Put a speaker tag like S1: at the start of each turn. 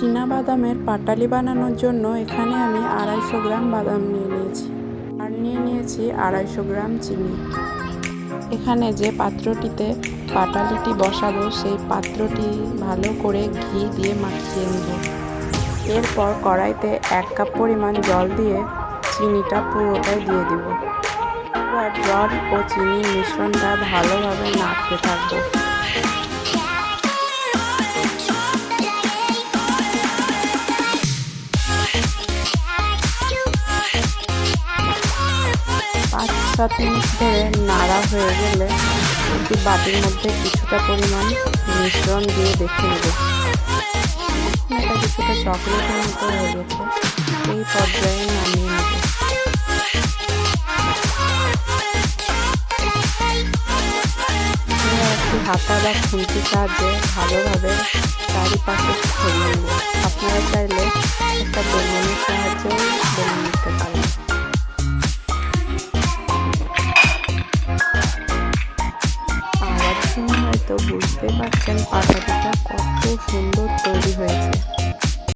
S1: বাদামের পাটালি বানানোর জন্য এখানে আমি আড়াইশো গ্রাম বাদাম নিয়ে নিয়েছি। আর নিয়ে নিয়েছি আড়াইশো গ্রাম চিনি। এখানে যে পাত্রটিতে পাটালিটি বসাবো, সেই পাত্রটি ভালো করে ঘি দিয়ে মাখিয়ে নেব। এরপর কড়াইতে এক কাপ পরিমাণ জল দিয়ে চিনিটা পুরোটাই দিয়ে দিব। এবার জল ও চিনির মিশ্রণটা ভালোভাবে নাড়তে থাকব। সাত মিনিট ধরে নাড়া হয়ে গেলে একটি বাটির মধ্যে কিছুটা পরিমাণ মিশ্রণ দিয়ে দেখে নেব। এটা কিছুটা চকলেটের মতো হয়ে গেছে। এই পর্যায়ে নামিয়ে নেব। হাতা বা খুন্তির সাহায্যে ভালোভাবে চারিপাশে ছড়িয়ে নেব। আপনারা চাইলে একটা বেলুনের সাহায্যেও হয়তো বুঝতে পারছেন পাটাটিটা কত সুন্দর তৈরি হয়েছে।